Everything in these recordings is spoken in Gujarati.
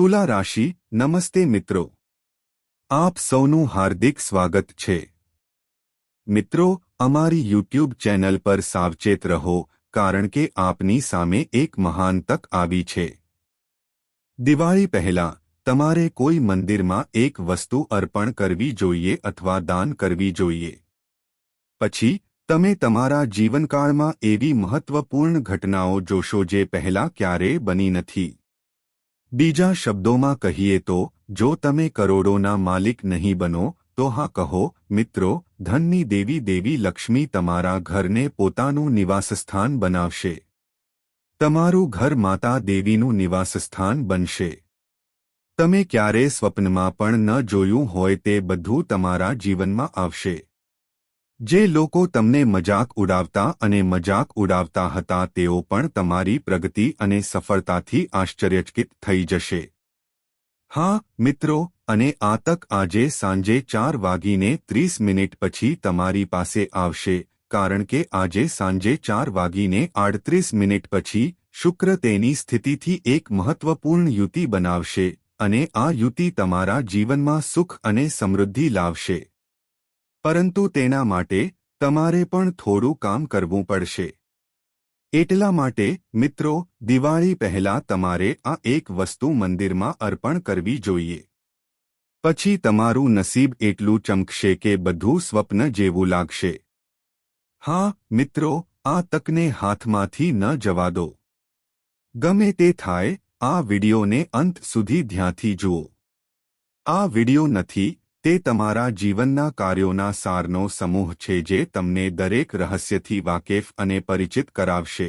તુલા રાશિ નમસ્તે મિત્રો આપ સૌનું હાર્દિક સ્વાગત છે મિત્રો અમારી યુટ્યુબ ચેનલ પર સાવચેત રહો કારણ કે આપની સામે એક મહાન તક આવી છે દિવાળી પહેલા તમારે કોઈ મંદિરમાં એક વસ્તુ અર્પણ કરવી જોઈએ અથવા દાન કરવી જોઈએ પછી તમે તમારા જીવનકાળમાં એવી મહત્વપૂર્ણ ઘટનાઓ જોશો જે પહેલા ક્યારેય બની નથી બીજા શબ્દોમાં કહીએ તો, જો તમે કરોડોના માલિક નહીં બનો, તો હા કહો, મિત્રો, ધનની દેવી દેવી લક્ષ્મી તમારા ઘરને પોતાનું નિવાસસ્થાન બનાવશે. તમારું ઘર માતા દેવીનું નિવાસસ્થાન બનશે. તમે ક્યારે સ્વપ્નમાં પણ ન જોયું હોય તે બધું તમારા જીવનમાં આવશે. જે લોકો તમને મજાક ઉડાવતા અને મજાક ઉડાવતા હતા, તેઓ પણ તમારી પ્રગતિ અને સફળતાથી આશ્ચર્યચકિત થઈ જશે. હા, મિત્રો, અને આ તક આજે સાંજે ચાર વાગીને ત્રીસ મિનિટ પછી તમારી પાસે આવશે, કારણ કે આજે સાંજે ચાર વાગીને આડત્રીસ મિનિટ પછી શુક્ર તેની સ્થિતિથી એક મહત્વપૂર્ણ યુતિ બનાવશે, અને આ યુતિ તમારા જીવનમાં સુખ અને સમૃદ્ધિ લાવશે. પરંતુ તેના માટે તમારે પણ થોડું કામ કરવું પડશે. એટલા માટે, મિત્રો, દિવાળી પહેલા તમારે આ એક વસ્તુ મંદિરમાં અર્પણ કરવી જોઈએ. પછી તમારું નસીબ એટલું ચમકશે કે બધું સ્વપ્ન જેવું લાગશે. હા, મિત્રો, આ તકને હાથમાંથી ન જવા દો. ગમે તે થાય, આ વિડિયોને અંત સુધી ધ્યાનથી જુઓ. આ વિડિયો નથી તે તમારા જીવનના કાર્યોના સારનો સમૂહ છે જે તમને દરેક રહસ્યથી વાકેફ અને પરિચિત કરાવશે.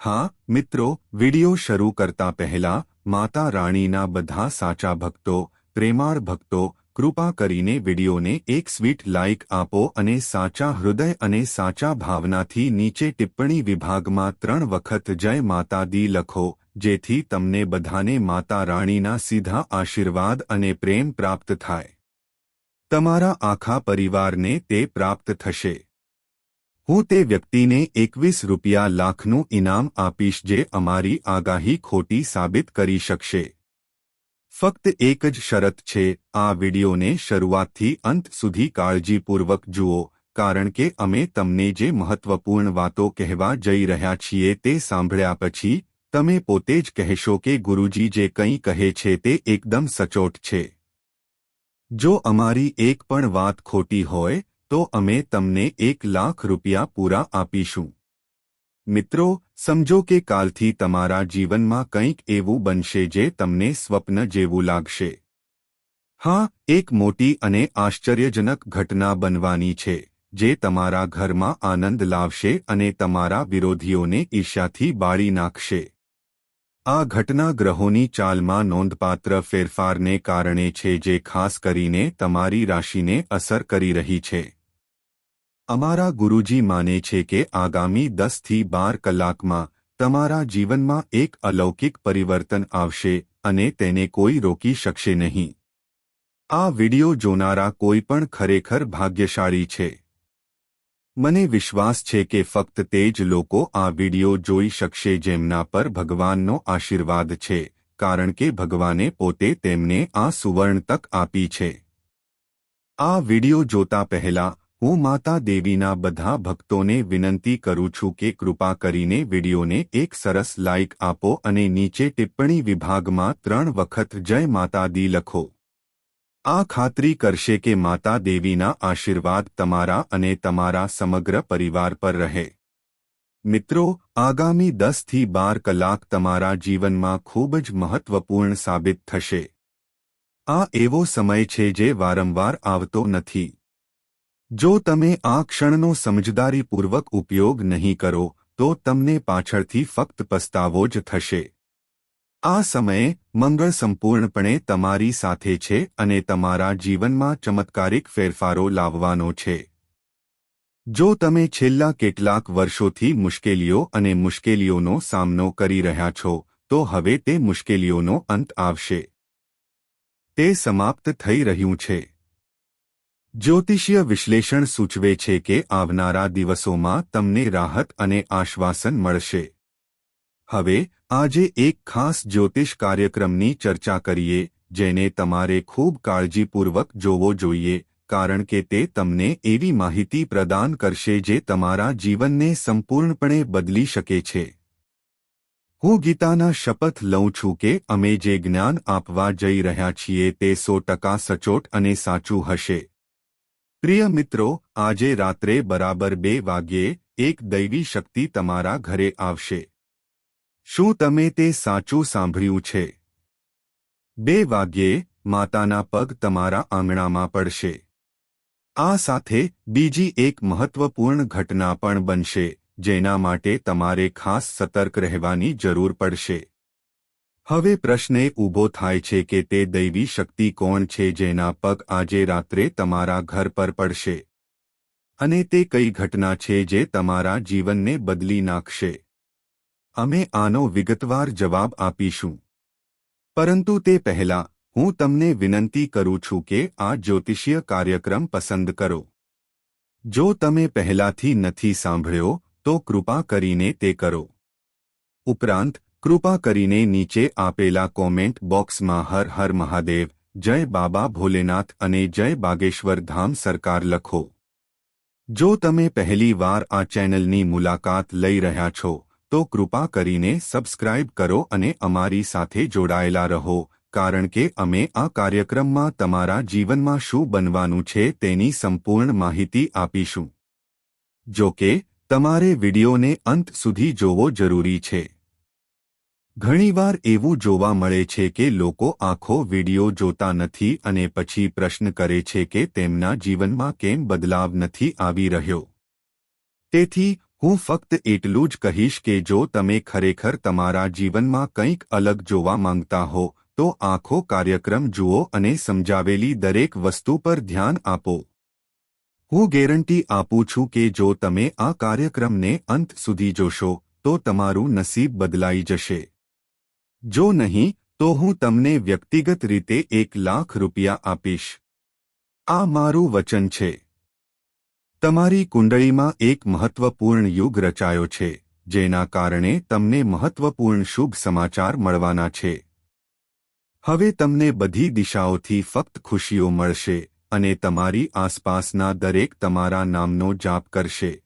હા, મિત્રો, વિડિયો શરૂ કરતા પહેલા માતા રાણીના બધા સાચા ભક્તો, પ્રેમાળ ભક્તો કૃપા કરીને વિડીયોને એક સ્વીટ લાઇક આપો અને સાચા હૃદય અને સાચા ભાવનાથી નીચે ટિપ્પણી વિભાગમાં ત્રણ વખત જય માતા દી લખો, જેથી તમને બધાને માતા રાણીના સીધા આશીર્વાદ અને પ્રેમ પ્રાપ્ત થાય. તમારા આખા પરિવારને તે પ્રાપ્ત થશે. હું તે વ્યક્તિને એકવીસ રૂપિયા લાખનું ઇનામ આપીશ જે અમારી આગાહી ખોટી સાબિત કરી શકશે. ફક્ત એક જ શરત છે, આ વિડિયોને શરૂઆતથી અંત સુધી કાળજીપૂર્વક જુઓ, કારણ કે અમે તમને જે મહત્વપૂર્ણ વાતો કહેવા જઈ રહ્યા છીએ તે સાંભળ્યા પછી, તમે પોતે જ કહેશો કે ગુરુજી જે કંઈ કહે છે તે એકદમ સચોટ છે. જો અમારી એક પણ વાત ખોટી હોય, તો અમે તમને એક લાખ રૂપિયા પૂરા આપીશું. મિત્રો, સમજો કે કાલથી તમારા જીવનમાં કંઈક એવું બનશે જે તમને સ્વપ્ન જેવું લાગશે. હા, એક મોટી અને આશ્ચર્યજનક ઘટના બનવાની છે, જે તમારા ઘરમાં આનંદ લાવશે અને તમારા વિરોધીઓને ઈર્ષ્યાથી બાળી નાખશે. આ ઘટના ગ્રહોની ચાલમાં નોંધપાત્ર ફેરફારને કારણે છે જે ખાસ કરીને તમારી રાશિને અસર કરી રહી છે. અમારા ગુરુજી માને છે કે આગામી દસથી બાર કલાકમાં તમારા જીવનમાં એક અલૌકિક પરિવર્તન આવશે અને તેને કોઈ રોકી શકશે નહીં. આ વિડિયો જોનારા કોઈ પણ ખરેખર ભાગ્યશાળી છે. મને વિશ્વાસ છે કે ફક્ત તે જ લોકો આ વિડિયો જોઈ શકશે જેમના પર ભગવાનનો આશીર્વાદ છે, કારણ કે ભગવાને પોતે તેમને આ સુવર્ણ તક આપી છે. આ વિડિયો જોતા પહેલા હું માતા દેવીના બધા ભક્તોને વિનંતી કરું છું કે કૃપા કરીને વિડિયોને એક સરસ લાઇક આપો અને નીચે ટિપ્પણી વિભાગમાં ત્રણ વખત જય માતા દી લખો. આ ખાતરી કરશે કે માતા દેવીના આશીર્વાદ તમારા અને તમારા સમગ્ર પરિવાર પર રહે. મિત્રો, આગામી દસથી બાર કલાક તમારા જીવનમાં ખૂબ જ મહત્વપૂર્ણ સાબિત થશે. આ એવો સમય છે જે વારંવાર આવતો નથી. જો તમે આ ક્ષણનો સમજદારીપૂર્વક ઉપયોગ નહીં કરો, તો તમને પાછળથી ફક્ત પસ્તાવો જ થશે. આ સમયે મંગળ સંપૂર્ણપણે તમારી સાથે છે અને તમારા જીવનમાં ચમત્કારિક ફેરફારો લાવવાનો છે. જો તમે છેલ્લા કેટલાક વર્ષોથી મુશ્કેલીઓ અને મુશ્કેલીઓનો સામનો કરી રહ્યા છો, તો હવે તે મુશ્કેલીઓનો અંત આવશે. તે સમાપ્ત થઈ રહ્યું છે. જ્યોતિષીય વિશ્લેષણ સૂચવે છે કે આવનારા દિવસોમાં તમને રાહત અને આશ્વાસન મળશે. હવે, આજે એક ખાસ જ્યોતિષ કાર્યક્રમની ચર્ચા કરીએ, જેને તમારે ખૂબ કાળજીપૂર્વક જોવો જોઈએ, કારણ કે તે તમને એવી માહિતી પ્રદાન કરશે જે તમારા જીવનને સંપૂર્ણપણે બદલી શકે છે. હું ગીતાના શપથ લઉં છું કે અમે જે જ્ઞાન આપવા જઈ રહ્યા છીએ તે સો ટકા સચોટ અને સાચું હશે. પ્રિય મિત્રો, આજે રાત્રે બરાબર બે વાગ્યે એક દૈવી શક્તિ તમારા ઘરે આવશે. શું તમે તે સાચું સાંભળ્યું છે? બે વાગ્યે માતાના પગ તમારા આંગણામાં પડશે. આ સાથે બીજી એક મહત્વપૂર્ણ ઘટના પણ બનશે, જેના માટે તમારે ખાસ સતર્ક રહેવાની જરૂર પડશે. હવે પ્રશ્ન ઊભો થાય છે કે તે દૈવી શક્તિ કોણ છે જેના પગ આજે રાત્રે તમારા ઘર પર પડશે? અને તે કઈ ઘટના છે જે તમારા જીવનને બદલી નાખશે? અમે આનો વિગતવાર જવાબ આપીશું. પરંતુ તે પહેલા, હું તમને વિનંતી કરું છું કે આ જ્યોતિષીય કાર્યક્રમ પસંદ કરો. જો તમે પહેલાથી નથી સાંભળ્યો, તો કૃપા કરીને તે કરો. ઉપરાંત કૃપા કરીને નીચે આપેલા કોમેન્ટ બોક્સમાં હર હર મહાદેવ, જય બાબા ભોલેનાથ અને જય બાગેશ્વર ધામ સરકાર લખો. જો તમે પહેલી વાર આ ચેનલની મુલાકાત લઈ રહ્યા છો, તો કૃપા કરીને સબસ્ક્રાઇબ કરો અને અમારી સાથે જોડાયેલા રહો, કારણ કે અમે આ કાર્યક્રમમાં તમારા જીવનમાં શું બનવાનું છે તેની સંપૂર્ણ માહિતી આપીશું. જો કે, તમારે વિડિયોને અંત સુધી જોવો જરૂરી છે. ઘણીવાર એવું જોવા મળે છે કે લોકો આખો વિડિયો જોતા નથી અને પછી પ્રશ્ન કરે છે કે તેમના જીવનમાં કેમ બદલાવ નથી આવી રહ્યો. તેથી, હું ફક્ત એટલું જ કહીશ કે જો તમે ખરેખર તમારા જીવનમાં કંઈક અલગ જોવા માંગતા હો, તો આખો કાર્યક્રમ જુઓ અને સમજાવેલી દરેક વસ્તુ પર ધ્યાન આપો. હું ગેરંટી આપું છું કે જો તમે આ કાર્યક્રમને અંત સુધી જોશો, તો તમારું નસીબ બદલાઈ જશે. જો નહીં, તો હું તમને વ્યક્તિગત રીતે એક લાખ રૂપિયા આપીશ. આ મારું વચન છે. તમારી કુંડળીમાં એક મહત્વપૂર્ણ યુગ રચાયો છે, જેના કારણે તમને મહત્વપૂર્ણ શુભ સમાચાર મળવાના છે. હવે તમને બધી દિશાઓથી ફક્ત ખુશીઓ મળશે અને તમારી આસપાસના દરેક તમારા નામનો જાપ કરશે.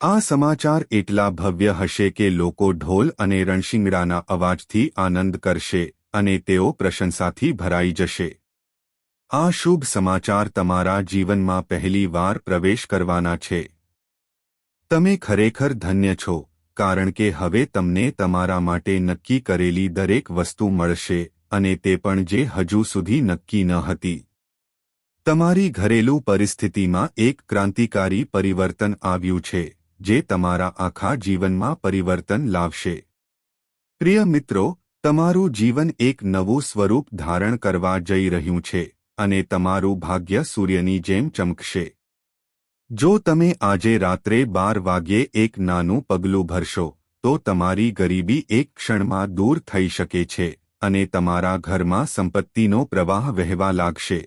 આ સમાચાર એટલા ભવ્ય હશે કે લોકો ઢોલ અને રણશિંગડાના અવાજથી આનંદ કરશે અને તેઓ પ્રશંસાથી ભરાઈ જશે. આ શુભ સમાચાર તમારા જીવનમાં પહેલી વાર પ્રવેશ કરવાના છે. તમે ખરેખર ધન્ય છો, કારણ કે હવે તમને તમારા માટે નક્કી કરેલી દરેક વસ્તુ મળશે અને તે પણ જે હજુ સુધી નક્કી ન હતી. તમારી ઘરેલું પરિસ્થિતિમાં એક ક્રાંતિકારી પરિવર્તન આવ્યું છે. જે તમારા આખા જીવનમાં પરિવર્તન લાવશે. પ્રિય મિત્રો, તમારું જીવન એક નવું સ્વરૂપ ધારણ કરવા જઈ રહ્યું છે અને તમારું ભાગ્ય સૂર્યની જેમ ચમકશે. જો તમે આજે રાત્રે બાર વાગ્યે એક નાનું પગલું ભરશો, તો તમારી ગરીબી એક ક્ષણમાં દૂર થઈ શકે છે અને તમારા ઘરમાં સંપત્તિનો પ્રવાહ વહેવા લાગશે.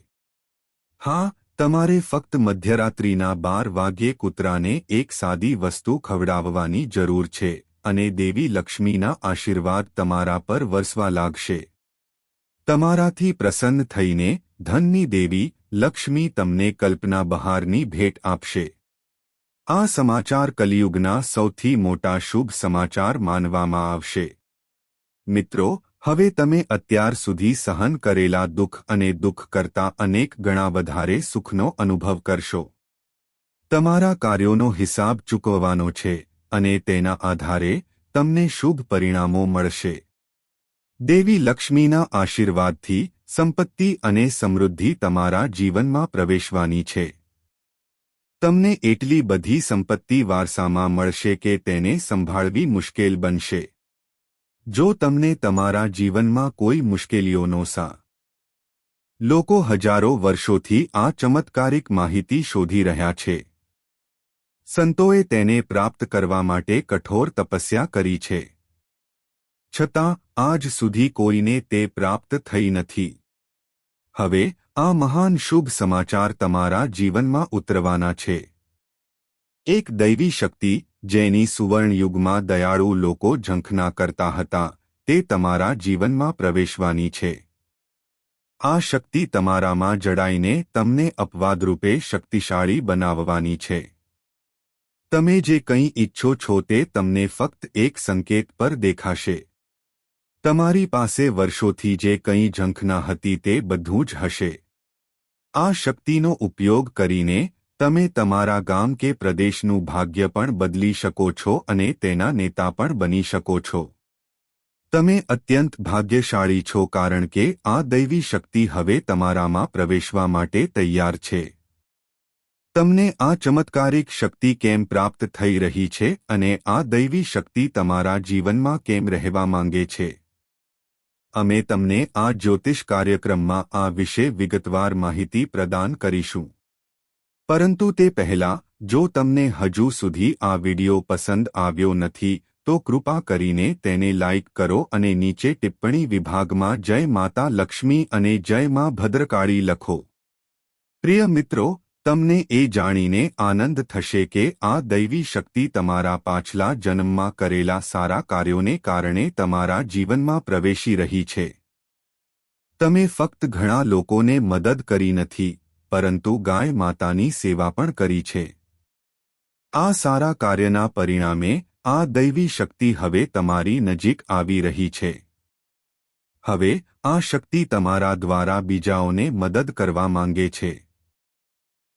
હા તમારે ફક્ત મધ્યરાત્રિના બાર વાગ્યે કૂતરાને એક સાદી વસ્તુ ખવડાવવાની જરૂર છે અને દેવી લક્ષ્મીના આશીર્વાદ તમારા પર વરસવા લાગશે. તમારાથી પ્રસન્ન થઈને ધનની દેવી લક્ષ્મી તમને કલ્પના બહારની ભેટ આપશે. આ સમાચાર કલિયુગના સૌથી મોટા શુભ સમાચાર માનવામાં આવશે. મિત્રો હવે તમે અત્યાર સુધી સહન કરેલા દુઃખ અને દુઃખ કરતા અનેક ગણા વધારે સુખનો અનુભવ કરશો. તમારા કાર્યોનો હિસાબ ચૂકવવાનો છે અને તેના આધારે તમને શુભ પરિણામો મળશે. દેવી લક્ષ્મીના આશીર્વાદથી સંપત્તિ અને સમૃદ્ધિ તમારા જીવનમાં પ્રવેશવાની છે. તમને એટલી બધી સંપત્તિ વારસામાં મળશે કે તેને સંભાળવી મુશ્કેલ બનશે. જો તમને તમારા જીવનમાં કોઈ મુશ્કેલીઓનો સા લોકો હજારો વર્ષોથી આ ચમત્કારિક માહિતી શોધી રહ્યા છે. સંતોએ તેને પ્રાપ્ત કરવા માટે કઠોર તપસ્યા કરી છે. છતાં, આજ સુધી કોઈને તે પ્રાપ્ત થઈ નથી. હવે, આ મહાન શુભ સમાચાર તમારા જીવનમાં ઉતરવાના છે. એક દૈવી શક્તિ જેની સુવર્ણયુગમાં દયાળુ લોકો ઝંખના કરતા હતા, તે તમારા જીવનમાં પ્રવેશવાની છે. આ શક્તિ તમારામાં જડાઈને તમને અપવાદરૂપે શક્તિશાળી બનાવવાની છે. તમે જે કંઈ ઈચ્છો છો તે તમને ફક્ત એક સંકેત પર દેખાશે. તમારી પાસે વર્ષોથી જે કંઈ ઝંખના હતી તે બધું જ હશે. આ શક્તિનો ઉપયોગ કરીને તમે તમારા ગામ કે પ્રદેશનું ભાગ્ય પણ બદલી શકો છો અને તેના નેતા પણ બની શકો છો. તમે અત્યંત ભાગ્યશાળી છો કારણ કે આ દૈવી શક્તિ હવે તમારામાં પ્રવેશવા માટે તૈયાર છે. તમને આ ચમત્કારિક શક્તિ કેમ પ્રાપ્ત થઈ રહી છે અને આ દૈવી શક્તિ તમારા જીવનમાં કેમ રહેવા માંગે છે? અમે તમને આ જ્યોતિષ કાર્યક્રમમાં આ વિશે વિગતવાર માહિતી પ્રદાન કરીશું. પરંતુ તે પહેલાં, જો તમને હજુ સુધી આ વિડિયો પસંદ આવ્યો નથી, તો કૃપા કરીને તેને લાઇક કરો અને નીચે ટિપ્પણી વિભાગમાં જય માતા લક્ષ્મી અને જય માં ભદ્રકાળી લખો. પ્રિય મિત્રો, તમને એ જાણીને આનંદ થશે કે આ દૈવી શક્તિ તમારા પાછલા જન્મમાં કરેલા સારા કાર્યોને કારણે તમારા જીવનમાં પ્રવેશી રહી છે. તમે ફક્ત ઘણા લોકોને મદદ કરી નથી પરંતુ ગાય માતાની સેવા પણ કરી છે. આ સારા કાર્યના પરિણામે આ દૈવી શક્તિ હવે તમારી નજીક આવી રહી છે. હવે આ શક્તિ તમારા દ્વારા બીજાઓને મદદ કરવા માંગે છે.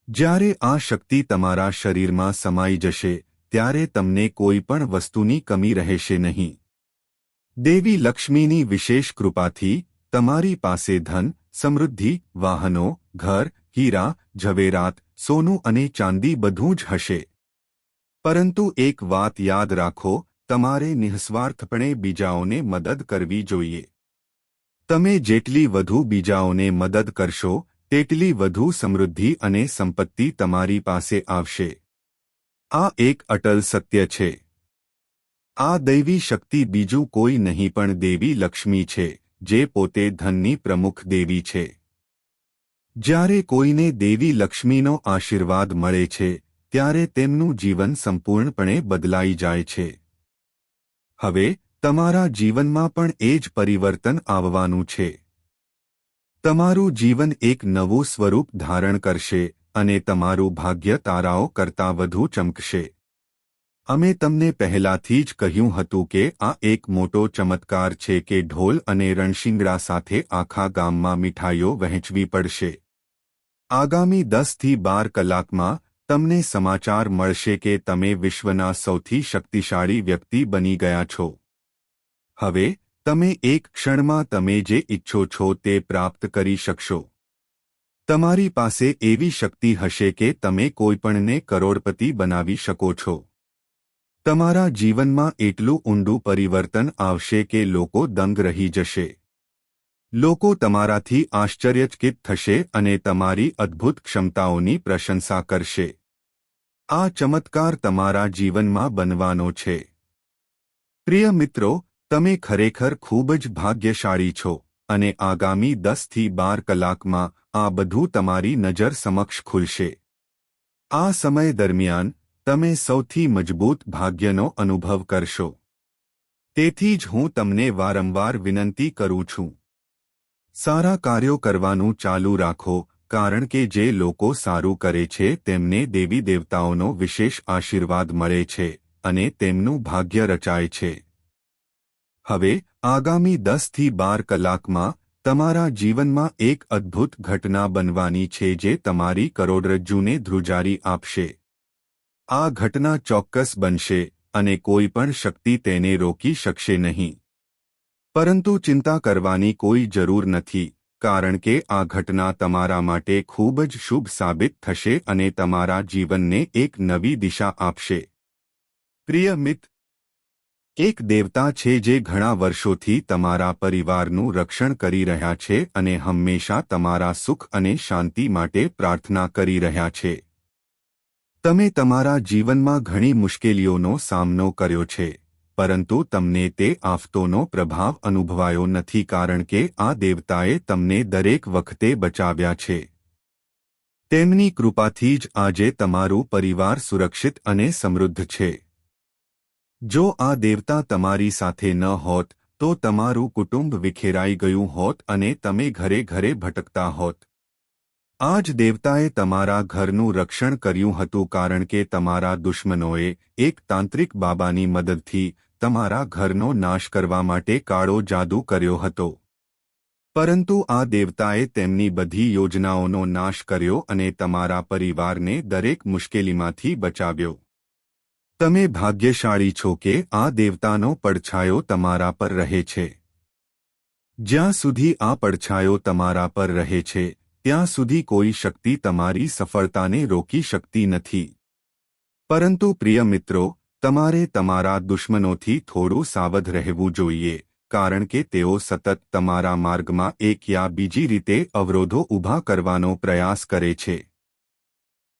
જ્યારે આ શક્તિ તમારા શરીરમાં સમાઈ જશે, ત્યારે તમને કોઈ પણ વસ્તુની કમી રહેશે નહીં. દેવી લક્ષ્મીની વિશેષ કૃપાથી તમારી પાસે ધન, સમૃદ્ધિ, વાહનો ઘર, હીરા, ઝવેરાત, સોનું અને ચાંદી બધું જ હશે. પરંતુ એક વાત યાદ રાખો, તમારે નિઃસ્વાર્થપણે બીજાઓને મદદ કરવી જોઈએ. તમે જેટલી વધુ બીજાઓને મદદ કરશો, તેટલી વધુ સમૃદ્ધિ અને સંપત્તિ તમારી પાસે આવશે. આ એક અટલ સત્ય છે. આ દૈવી શક્તિ બીજું કોઈ નહીં પણ દેવી લક્ષ્મી છે, જે પોતે ધનની પ્રમુખ દેવી છે. જ્યારે કોઈને દેવી લક્ષ્મીનો આશીર્વાદ મળે છે, ત્યારે તેમનું જીવન સંપૂર્ણપણે બદલાઈ જાય છે. હવે, તમારા જીવનમાં પણ એ જ પરિવર્તન આવવાનું છે. તમારું જીવન એક નવું સ્વરૂપ ધારણ કરશે અને તમારું ભાગ્ય તારાઓ કરતાં વધુ ચમકશે. અમે તમને પહેલાથી જ કહ્યું હતું કે આ એક મોટો ચમત્કાર છે કે ઢોલ અને રણશિંગડા સાથે આખા ગામમાં મીઠાઈઓ વહેંચવી પડશે. આગામી દસથી બાર કલાકમાં તમને સમાચાર મળશે કે તમે વિશ્વના સૌથી શક્તિશાળી વ્યક્તિ બની ગયા છો. હવે, તમે એક ક્ષણમાં તમે જે ઈચ્છો છો તે પ્રાપ્ત કરી શકશો. તમારી પાસે એવી શક્તિ હશે કે તમે કોઈપણને કરોડપતિ બનાવી શકો છો. તમારા જીવનમાં એટલું ઊંડું પરિવર્તન આવશે કે લોકો દંગ રહી જશે. લોકો તમારાથી આશ્ચર્યચકિત થશે અને તમારી અદ્ભુત ક્ષમતાઓની પ્રશંસા કરશે. આ ચમત્કાર તમારા જીવનમાં બનવાનો છે. પ્રિય મિત્રો, તમે ખરેખર ખૂબ જ ભાગ્યશાળી છો અને આગામી દસથી બાર કલાકમાં આ બધું તમારી નજર સમક્ષ ખુલશે. આ સમય દરમિયાન, તમે સૌથી મજબૂત ભાગ્યનો અનુભવ કરશો. તેથી જ હું તમને વારંવાર વિનંતી કરું છું. સારા કાર્યો કરવાનું ચાલુ રાખો, કારણ કે જે લોકો સારું કરે છે, તેમને દેવી દેવતાઓનો વિશેષ આશીર્વાદ મળે છે અને તેમનું ભાગ્ય રચાય છે. હવે, આગામી દસથી બાર કલાકમાં તમારા જીવનમાં એક અદ્ભુત ઘટના બનવાની છે જે તમારી કરોડરજ્જુને ધ્રુજારી આપશે. આ ઘટના ચોક્કસ બનશે અને કોઈ પણ શક્તિ તેને રોકી શકશે નહીં. પરંતુ ચિંતા કરવાની કોઈ જરૂર નથી, કારણ કે આ ઘટના તમારા માટે ખૂબ જ શુભ સાબિત થશે અને તમારા જીવનને એક નવી દિશા આપશે. પ્રિય મિત, એક દેવતા છે જે ઘણા વર્ષોથી તમારા પરિવારનું રક્ષણ કરી રહ્યા છે અને હંમેશા તમારા સુખ અને શાંતિ માટે પ્રાર્થના કરી રહ્યા છે. તમે તમારા જીવનમાં ઘણી મુશ્કેલીઓનો સામનો કર્યો છે. પરંતુ તમને તે આફતોનો પ્રભાવ અનુભવાયો નથી કારણ કે આ દેવતાએ તમને દરેક વખતે બચાવ્યા છે. તેમની કૃપાથી જ આજે તમારું પરિવાર સુરક્ષિત અને સમૃદ્ધ છે. જો આ દેવતા તમારી સાથે ન હોત, તો તમારું કુટુંબ વિખેરાઈ ગયું હોત અને તમે ઘરે ઘરે ભટકતા હોત. આ જ દેવતાએ તમારા ઘરનું રક્ષણ કર્યું હતું કારણ કે તમારા દુશ્મનોએ એક તાંત્રિક બાબાની મદદથી તમારા ઘરનો નાશ કરવા માટે કાળો જાદુ કર્યો હતો. પરંતુ આ દેવતાએ તેમની બધી યોજનાઓનો નાશ કર્યો અને તમારા પરિવારને દરેક મુશ્કેલીમાંથી બચાવ્યો. તમે ભાગ્યશાળી છો કે આ દેવતાનો પડછાયો તમારા પર રહે છે. જ્યાં સુધી આ પડછાયો તમારા પર રહે છે, ત્યાં સુધી કોઈ શક્તિ તમારી સફળતાને રોકી શકતી નથી. પરંતુ પ્રિય મિત્રો તમારે તમારા દુશ્મનોથી થોડું સાવધ રહેવું જોઈએ, કારણ કે તેઓ સતત તમારા માર્ગમાં એક યા બીજી રીતે અવરોધો ઊભા કરવાનો પ્રયાસ કરે છે.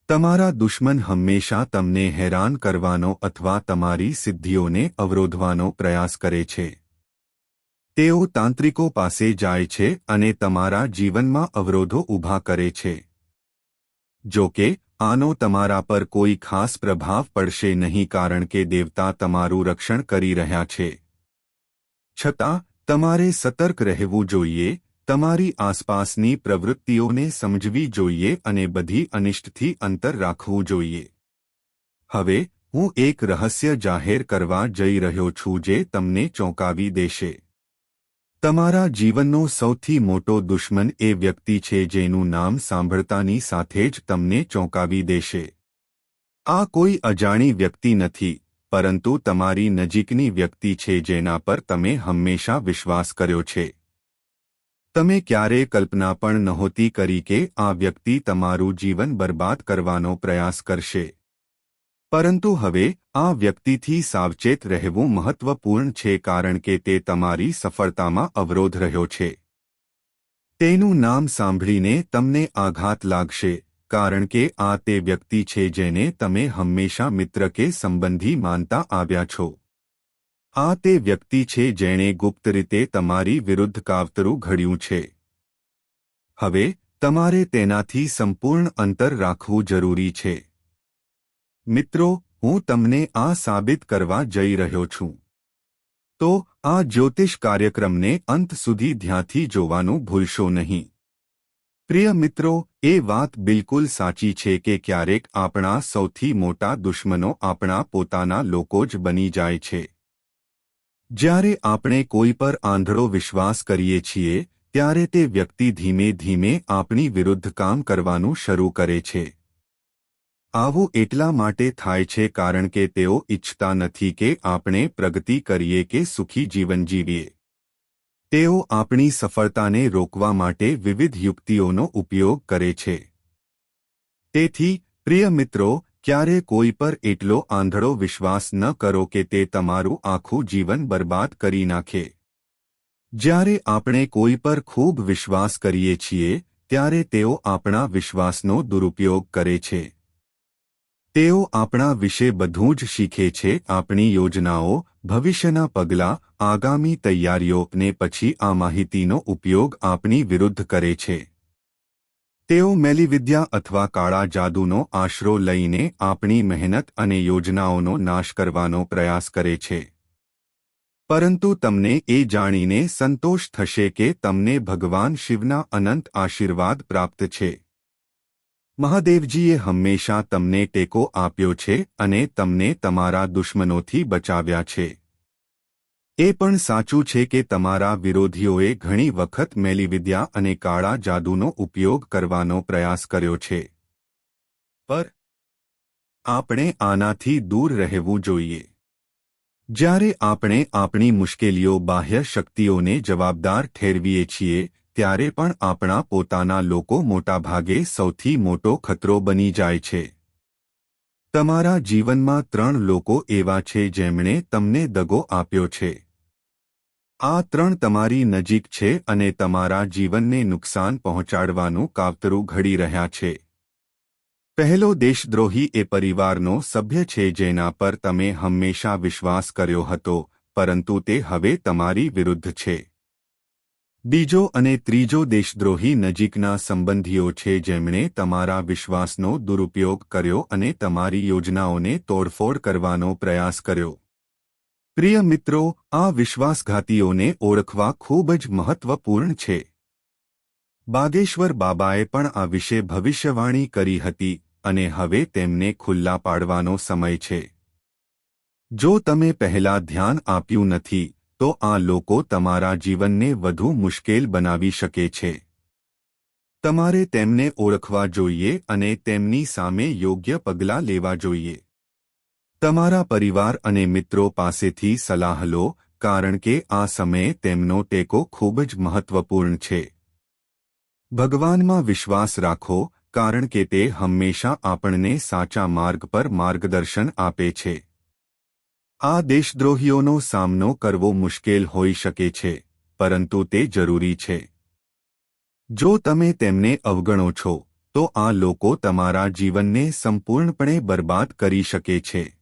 તમારા દુશ્મન હંમેશા તમને હેરાન કરવાનો અથવા તમારી સિદ્ધિઓને અવરોધવાનો પ્રયાસ કરે છે. તેઓ તાંત્રિકો પાસે જાય છે અને તમારા જીવનમાં અવરોધો ઊભા કરે છે. જો કે આનો તમારા પર કોઈ ખાસ પ્રભાવ પડશે નહીં કારણ કે દેવતા તમારું રક્ષણ કરી રહ્યા છે. છતાં, તમારે સતર્ક રહેવું જોઈએ, તમારી આસપાસની પ્રવૃત્તિઓને સમજવી જોઈએ અને બધી અનિષ્ટથી અંતર રાખવું જોઈએ. હવે, હું એક રહસ્ય જાહેર કરવા જઈ રહ્યો છું જે તમને ચોંકાવી દેશે. તમારા જીવનનો સૌથી મોટો દુશ્મન એ વ્યક્તિ છે જેનું નામ સાંભળતાની સાથે જ તમને ચોંકાવી દેશે. આ કોઈ અજાણી વ્યક્તિ નથી, પરંતુ તમારી નજીકની વ્યક્તિ છે જેના પર તમે હંમેશા વિશ્વાસ કર્યો છે. તમે ક્યારે કલ્પના પણ નહોતી કરી કે આ વ્યક્તિ તમારું જીવન બરબાદ કરવાનો પ્રયાસ કરશે. પરંતુ હવે આ વ્યક્તિથી સાવચેત રહેવું મહત્વપૂર્ણ છે કારણ કે તે તમારી સફળતામાં અવરોધ રહ્યો છે. તેનું નામ સાંભળીને તમને આઘાત લાગશે, કારણ કે આ તે વ્યક્તિ છે જેને તમે હંમેશા મિત્ર કે સંબંધી માનતા આવ્યા છો. આ તે વ્યક્તિ છે જેણે ગુપ્ત રીતે તમારી વિરુદ્ધ કાવતરું ઘડ્યું છે. હવે તમારે તેનાથી સંપૂર્ણ અંતર રાખવું જરૂરી છે. મિત્રો, હું તમને આ સાબિત કરવા જઈ રહ્યો છું. તો, આ જ્યોતિષ કાર્યક્રમને અંત સુધી ધ્યાનથી જોવાનું ભૂલશો નહીં. પ્રિય મિત્રો, એ વાત બિલકુલ સાચી છે કે ક્યારેક આપણા સૌથી મોટા દુશ્મનો આપણા પોતાના લોકો જ બની જાય છે. જ્યારે આપણે કોઈ પર આંધળો વિશ્વાસ કરીએ છીએ, ત્યારે તે વ્યક્તિ ધીમે ધીમે આપણી વિરુદ્ધ કામ કરવાનું શરૂ કરે છે. આવું એટલા માટે થાય છે કારણ કે તેઓ ઇચ્છતા નથી કે આપણે પ્રગતિ કરીએ કે સુખી જીવન જીવીએ. તેઓ આપણી સફળતાને રોકવા માટે વિવિધ યુક્તિઓનો ઉપયોગ કરે છે. તેથી, પ્રિય મિત્રો, ક્યારે કોઈ પર એટલો આંધળો વિશ્વાસ ન કરો કે તે તમારું આખું જીવન બરબાદ કરી નાખે. જ્યારે આપણે કોઈ પર ખૂબ વિશ્વાસ કરીએ છીએ, ત્યારે તેઓ આપણા વિશ્વાસનો દુરુપયોગ કરે છે. તેઓ આપણા વિશે બધું જ શીખે છે. આપણી યોજનાઓ, ભવિષ્યના પગલાં, આગામી તૈયારીઓ ને પછી આ માહિતીનો ઉપયોગ આપણી વિરુદ્ધ કરે છે. તેઓ મેલીવિદ્યા અથવા કાળા જાદુનો આશરો લઈને આપણી મહેનત અને યોજનાઓનો નાશ કરવાનો પ્રયાસ કરે છે. પરંતુ તમને એ જાણીને સંતોષ થશે કે તમને ભગવાન શિવના અનંત આશીર્વાદ પ્રાપ્ત છે. મહાદેવજીએ હંમેશા તમને ટેકો આપ્યો છે અને તમને તમારા દુશ્મનોથી બચાવ્યા છે. એ પણ સાચું છે કે તમારા વિરોધીઓએ ઘણી વખત મેલીવિદ્યા અને કાળા જાદુનો ઉપયોગ કરવાનો પ્રયાસ કર્યો છે. પર આપણે આનાથી દૂર રહેવું જોઈએ. જ્યારે આપણે આપણી મુશ્કેલીઓ બાહ્ય શક્તિઓને જવાબદાર ઠેરવીએ છીએ ત્યારે પણ આપણા પોતાના લોકો મોટાભાગે સૌથી મોટો ખતરો બની જાય છે. તમારા જીવનમાં ત્રણ લોકો એવા છે જેમણે તમને દગો આપ્યો છે. આ ત્રણ તમારી નજીક છે અને તમારા જીવનને નુકસાન પહોંચાડવાનું કાવતરું ઘડી રહ્યા છે. પહેલો દેશદ્રોહી એ પરિવારનો સભ્ય છે જેના પર તમે હંમેશા વિશ્વાસ કર્યો હતો, પરંતુ તે હવે તમારી વિરુદ્ધ છે. બીજો અને ત્રીજો દેશદ્રોહી નજીકના સંબંધીઓ છે જેમણે તમારા વિશ્વાસનો દુરુપયોગ કર્યો અને તમારી યોજનાઓને તોડફોડ કરવાનો પ્રયાસ કર્યો. પ્રિય મિત્રો, આ વિશ્વાસઘાતીઓને ઓળખવા ખૂબ જ મહત્વપૂર્ણ છે. બાગેશ્વર બાબાએ પણ આ વિશે ભવિષ્યવાણી કરી હતી અને હવે તેમને ખુલ્લા પાડવાનો સમય છે. જો તમે પહેલા ધ્યાન આપ્યું નથી તો આ લોકો તમારા જીવનને વધુ મુશ્કેલ બનાવી શકે છે. તમારે તેમને ઓળખવા જોઈએ અને તેમની સામે યોગ્ય પગલાં લેવા જોઈએ. તમારા પરિવાર અને મિત્રો પાસેથી સલાહ લો, કારણ કે આ સમયે તેમનો ટેકો ખૂબ જ મહત્વપૂર્ણ છે. ભગવાનમાં વિશ્વાસ રાખો, કારણ કે તે હંમેશા આપણને સાચા માર્ગ પર માર્ગદર્શન આપે છે. આ દેશદ્રોહીઓનો સામનો કરવો મુશ્કેલ હોઈ શકે છે, પરંતુ તે જરૂરી છે. જો તમે તેમને અવગણો છો, તો આ લોકો તમારા જીવનને સંપૂર્ણપણે બરબાદ કરી શકે છે.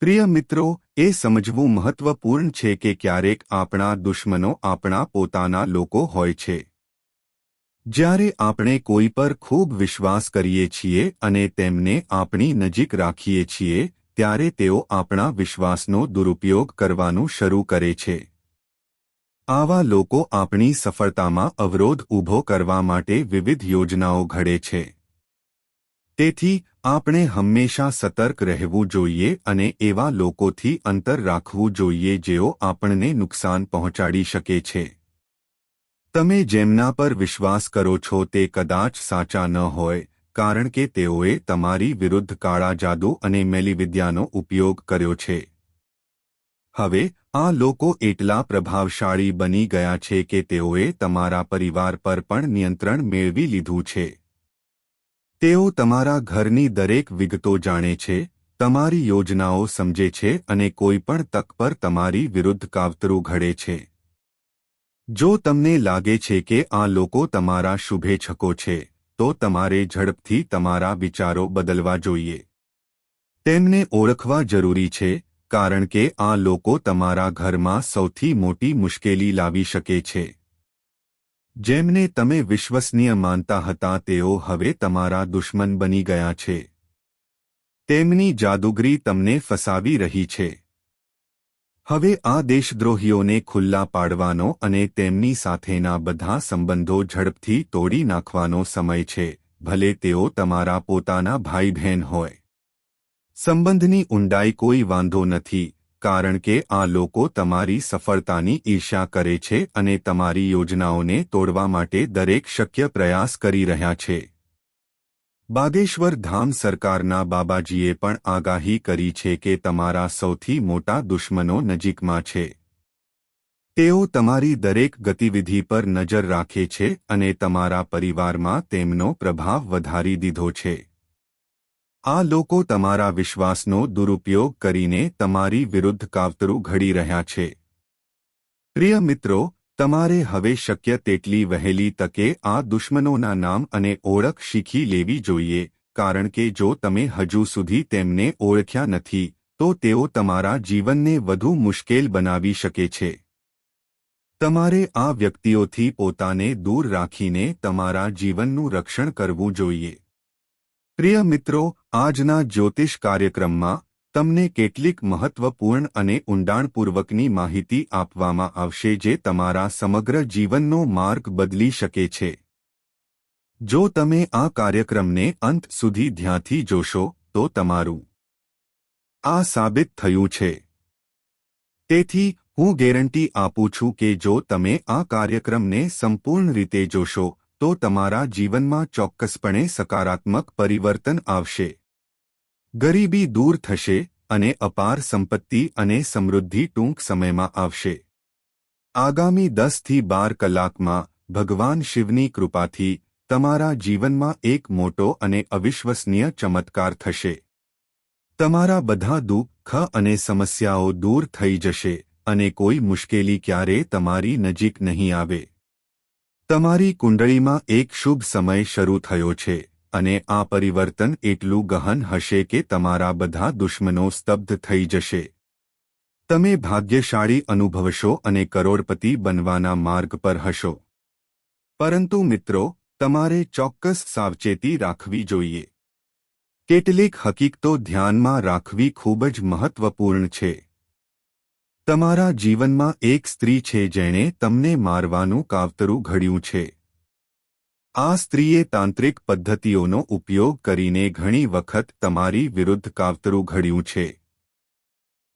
પ્રિય મિત્રો, એ સમજવું મહત્વપૂર્ણ છે કે ક્યારેક આપણા દુશ્મનો આપણા પોતાના લોકો હોય છે. જ્યારે આપણે કોઈ પર ખૂબ વિશ્વાસ કરીએ છીએ અને તેમને આપણી નજીક રાખીએ છીએ ત્યારે તેઓ આપણા વિશ્વાસનો દુરુપયોગ કરવાનું શરૂ કરે છે. આવા લોકો આપણી સફળતામાં અવરોધ ઊભો કરવા માટે વિવિધ યોજનાઓ ઘડે છે. તેથી, આપણે હંમેશા સતર્ક રહેવું જોઈએ અને એવા લોકોથી અંતર રાખવું જોઈએ જેઓ આપણને નુકસાન પહોંચાડી શકે છે. તમે જેમના પર વિશ્વાસ કરો છો તે કદાચ સાચા ન હોય કારણ કે તેઓએ તમારી વિરુદ્ધ કાળા જાદુ અને મેલીવિદ્યાનો ઉપયોગ કર્યો છે. હવે, આ લોકો એટલા પ્રભાવશાળી બની ગયા છે કે તેઓએ તમારા પરિવાર પર પણ નિયંત્રણ મેળવી લીધું છે. તેઓ તમારા ઘરની દરેક વિગતો જાણે છે, તમારી યોજનાઓ સમજે છે અને કોઈપણ તક પર તમારી વિરુદ્ધ કાવતરું ઘડે છે. જો તમને લાગે છે કે આ લોકો તમારા શુભેચ્છકો છે તો તમારે ઝડપથી તમારા વિચારો બદલવા જોઈએ. તેમને ઓળખવા જરૂરી છે, કારણ કે આ લોકો તમારા ઘરમાં સૌથી મોટી મુશ્કેલી લાવી શકે છે. જેમને તમે વિશ્વસનીય માનતા હતા તેઓ હવે તમારા દુશ્મન બની ગયા છે. તેમની જાદુગરી તમને ફસાવી રહી છે. હવે આ દેશદ્રોહીઓને ખુલ્લા પાડવાનો અને તેમની સાથેના બધા સંબંધો ઝડપથી તોડી નાખવાનો સમય છે, ભલે તેઓ તમારા પોતાના ભાઈ બહેન હોય. સંબંધની ઊંડાઈ કોઈ વાંધો નથી, કારણ કે આ લોકો તમારી સફળતાની ઈર્ષા કરે છે અને તમારી યોજનાઓને તોડવા માટે દરેક શક્ય પ્રયાસ કરી રહ્યા છે. બાગેશ્વર ધામ સરકારના બાબાજીએ પણ આગાહી કરી છે કે તમારા સૌથી મોટા દુશ્મનો નજીકમાં છે. તેઓ તમારી દરેક ગતિવિધિ પર નજર રાખે છે અને તમારા પરિવારમાં તેમનો પ્રભાવ વધારી દીધો છે. આ લોકો તમારા વિશ્વાસનો દુરુપયોગ કરીને તમારી વિરુદ્ધ કાવતરું ઘડી રહ્યા છે. પ્રિય મિત્રો તમારે હવે શક્ય તેટલી વહેલી તકે આ દુશ્મનોના નામ અને ઓળખ શીખી લેવી જોઈએ, કારણ કે જો તમે હજુ સુધી તેમને ઓળખ્યા નથી, તો તેઓ તમારા જીવનને વધુ મુશ્કેલ બનાવી શકે છે. તમારે આ વ્યક્તિઓથી પોતાને દૂર રાખીને તમારા જીવનનું રક્ષણ કરવું જોઈએ. પ્રિય મિત્રો, આજના જ્યોતિષ કાર્યક્રમમાં તમને કેટલીક મહત્વપૂર્ણ અને ઊંડાણપૂર્વકની માહિતી આપવામાં આવશે જે તમારા સમગ્ર જીવનનો માર્ગ બદલી શકે છે. જો તમે આ કાર્યક્રમને અંત સુધી ધ્યાનથી જોશો, તો તમારું આ સાબિત થયું છે. તેથી, હું ગેરંટી આપું છું કે જો તમે આ કાર્યક્રમને સંપૂર્ણ રીતે જોશો, તો તમારા જીવનમાં ચોક્કસપણે સકારાત્મક પરિવર્તન આવશે. ગરીબી દૂર થશે અને અપાર સંપત્તિ અને સમૃદ્ધિ ટૂંક સમયમાં આવશે. આગામી દસથી બાર કલાકમાં ભગવાન શિવની કૃપાથી તમારા જીવનમાં એક મોટો અને અવિશ્વસનીય ચમત્કાર થશે. તમારા બધા દુઃખ અને સમસ્યાઓ દૂર થઈ જશે અને કોઈ મુશ્કેલી ક્યારે તમારી નજીક નહીં આવે. તમારી કુંડળીમાં એક શુભ સમય શરૂ થયો છે. અને આ પરિવર્તન એટલું ગહન હશે કે તમારા બધા દુશ્મનો સ્તબ્ધ થઈ જશે. તમે ભાગ્યશાળી અનુભવશો અને કરોડપતિ બનવાના માર્ગ પર હશો. પરંતુ મિત્રો, તમારે ચોક્કસ સાવચેતી રાખવી જોઈએ. કેટલીક હકીકતો ધ્યાનમાં રાખવી ખૂબ જ મહત્વપૂર્ણ છે. તમારા જીવનમાં એક સ્ત્રી છે જેણે તમને મારવાનું કાવતરું ઘડ્યું છે. આ સ્ત્રીએ તાંત્રિક પદ્ધતિઓનો ઉપયોગ કરીને ઘણી વખત તમારી વિરુદ્ધ કાવતરું ઘડ્યું છે.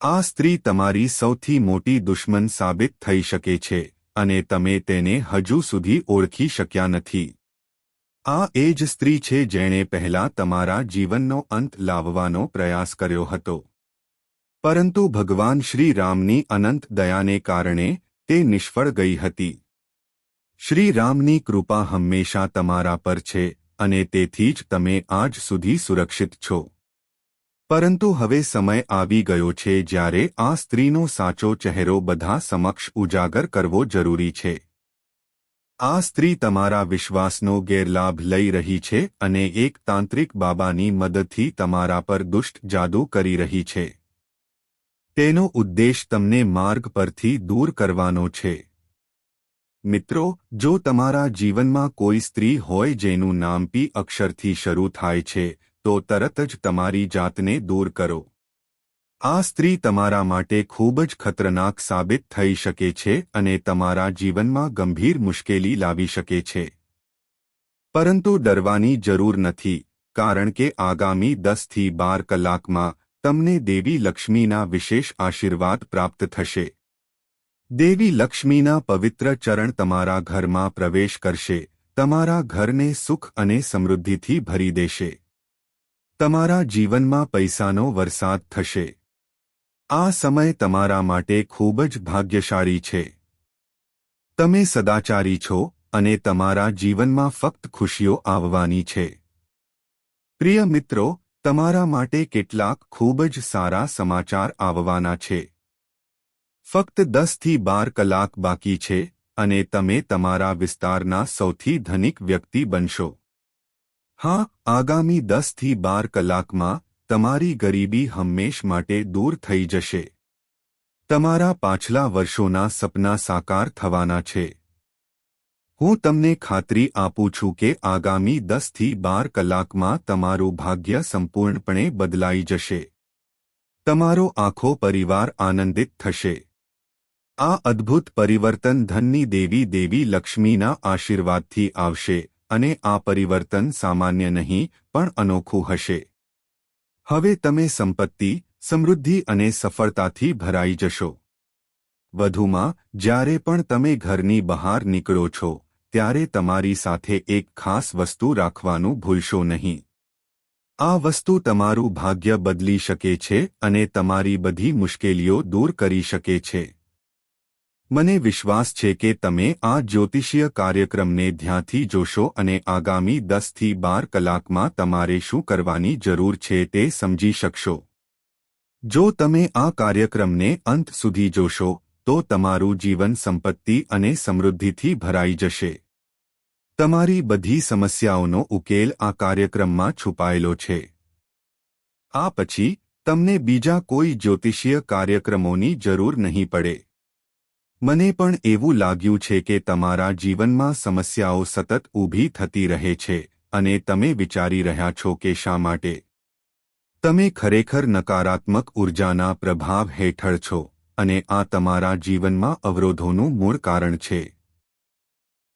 આ સ્ત્રી તમારી સૌથી મોટી દુશ્મન સાબિત થઈ શકે છે, અને તમે તેને હજુ સુધી ઓળખી શક્યા નથી. આ એ જ સ્ત્રી છે જેણે પહેલા તમારા જીવનનો અંત લાવવાનો પ્રયાસ કર્યો હતો. પરંતુ ભગવાન શ્રી રામની અનંત દયાને કારણે તે નિષ્ફળ ગઈ હતી. શ્રી રામની કૃપા હંમેશા તમારા પર છે અને તેથી જ તમે આજ સુધી સુરક્ષિત છો. પરંતુ હવે સમય આવી ગયો છે જ્યારે આ સ્ત્રીનો સાચો ચહેરો બધા સમક્ષ ઉજાગર કરવો જરૂરી છે. આ સ્ત્રી તમારા વિશ્વાસનો ગેરલાભ લઈ રહી છે અને એક તાંત્રિક બાબાની મદદથી તમારા પર દુષ્ટ જાદુ કરી રહી છે. તેનો ઉદ્દેશ તમને માર્ગ પરથી દૂર કરવાનો છે. મિત્રો, જો તમારા જીવનમાં કોઈ સ્ત્રી હોય જેનું નામ પી અક્ષરથી શરૂ થાય છે, તો તરત જ તમારી જાતને દૂર કરો. આ સ્ત્રી તમારા માટે ખૂબ જ ખતરનાક સાબિત થઈ શકે છે અને તમારા જીવનમાં ગંભીર મુશ્કેલી લાવી શકે છે. પરંતુ ડરવાની જરૂર નથી, કારણ કે આગામી દસથી બાર કલાકમાં તમને દેવી લક્ષ્મીના વિશેષ આશીર્વાદ પ્રાપ્ત થશે. દેવી લક્ષ્મીના પવિત્ર ચરણ તમારા ઘરમાં પ્રવેશ કરશે, તમારા ઘરને સુખ અને સમૃદ્ધિથી ભરી દેશે. તમારા જીવનમાં પૈસાનો વરસાદ થશે. આ સમય તમારા માટે ખૂબ જ ભાગ્યશાળી છે. તમે સદાચારી છો અને તમારા જીવનમાં ફક્ત ખુશીઓ આવવાની છે. પ્રિય મિત્રો, તમારા માટે કેટલાક ખૂબ જ સારા સમાચાર આવવાના છે. ફક્ત દસથી બાર કલાક બાકી છે અને તમે તમારા વિસ્તારના સૌથી ધનિક વ્યક્તિ બનશો. હા, આગામી દસથી બાર કલાકમાં તમારી ગરીબી હંમેશ માટે દૂર થઈ જશે. તમારા પાછલા વર્ષોના સપના સાકાર થવાના છે. હું તમને ખાતરી આપું છું કે આગામી દસથી બાર કલાકમાં તમારું ભાગ્ય સંપૂર્ણપણે બદલાઈ જશે. તમારો આખો પરિવાર આનંદિત થશે. આ અદ્ભુત પરિવર્તન ધનની દેવી દેવી લક્ષ્મીના આશીર્વાદથી આવશે અને આ પરિવર્તન સામાન્ય નહીં, પણ અનોખું હશે. હવે તમે સંપત્તિ, સમૃદ્ધિ અને સફળતાથી ભરાઈ જશો. વધુમાં, જ્યારે પણ તમે ઘરની બહાર નીકળો છો, ત્યારે તમારી સાથે એક ખાસ વસ્તુ રાખવાનું ભૂલશો નહીં. આ વસ્તુ તમારું ભાગ્ય બદલી શકે છે અને તમારી બધી મુશ્કેલીઓ દૂર કરી શકે છે. મને વિશ્વાસ છે કે તમે આ જ્યોતિષીય કાર્યક્રમને ધ્યાનથી જોશો અને આગામી દસથી બાર કલાકમાં તમારે શું કરવાની જરૂર છે તે સમજી શકશો. જો તમે આ કાર્યક્રમને અંત સુધી જોશો, તો તમારું જીવન સંપત્તિ અને સમૃદ્ધિથી ભરાઈ જશે. તમારી બધી સમસ્યાઓનો ઉકેલ આ કાર્યક્રમમાં છુપાયેલો છે. આ પછી, તમને બીજા કોઈ જ્યોતિષીય કાર્યક્રમોની જરૂર નહીં પડે. મને પણ એવું લાગ્યું છે કે તમારા જીવનમાં સમસ્યાઓ સતત ઊભી થતી રહે છે અને તમે વિચારી રહ્યા છો કે શા માટે. તમે ખરેખર નકારાત્મક ઉર્જાના પ્રભાવ હેઠળ છો અને આ તમારા જીવનમાં અવરોધોનું મૂળ કારણ છે.